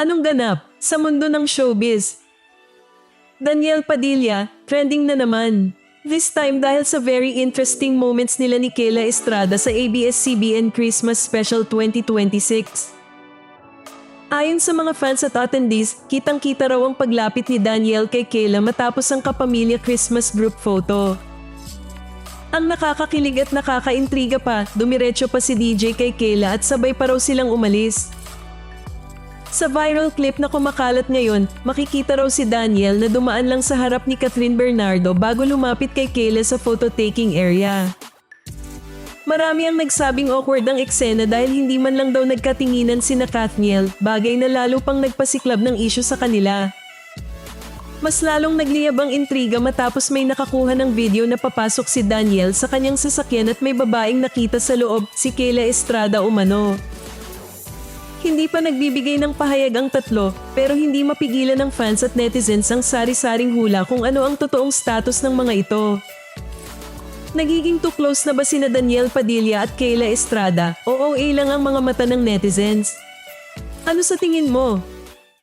Anong ganap sa mundo ng showbiz? Daniel Padilla, trending na naman. This time dahil sa very interesting moments nila ni Kayla Estrada sa ABS-CBN Christmas Special 2026. Ayon sa mga fans at attendees, kitang-kita raw ang paglapit ni Daniel kay Kayla matapos ang kapamilya Christmas group photo. Ang nakakakilig at nakakaintriga pa, dumiretso pa si DJ kay Kayla at sabay pa raw silang umalis. Sa viral clip na kumakalat ngayon, makikita raw si Daniel na dumaan lang sa harap ni Catherine Bernardo bago lumapit kay Kayla sa photo-taking area. Marami ang nagsabing awkward ang eksena dahil hindi man lang daw nagkatinginan sina Kathniel, bagay na lalo pang nagpasiklab ng issue sa kanila. Mas lalong nagliyab ang intriga matapos may nakakuha ng video na papasok si Daniel sa kanyang sasakyan at may babaeng nakita sa loob, si Kayla Estrada umano. Hindi pa nagbibigay ng pahayag ang tatlo, pero hindi mapigilan ng fans at netizens ang sari-saring hula kung ano ang totoong status ng mga ito. Nagiging too close na ba sina Daniel Padilla at Kayla Estrada o OA lang ang mga mata ng netizens? Ano sa tingin mo?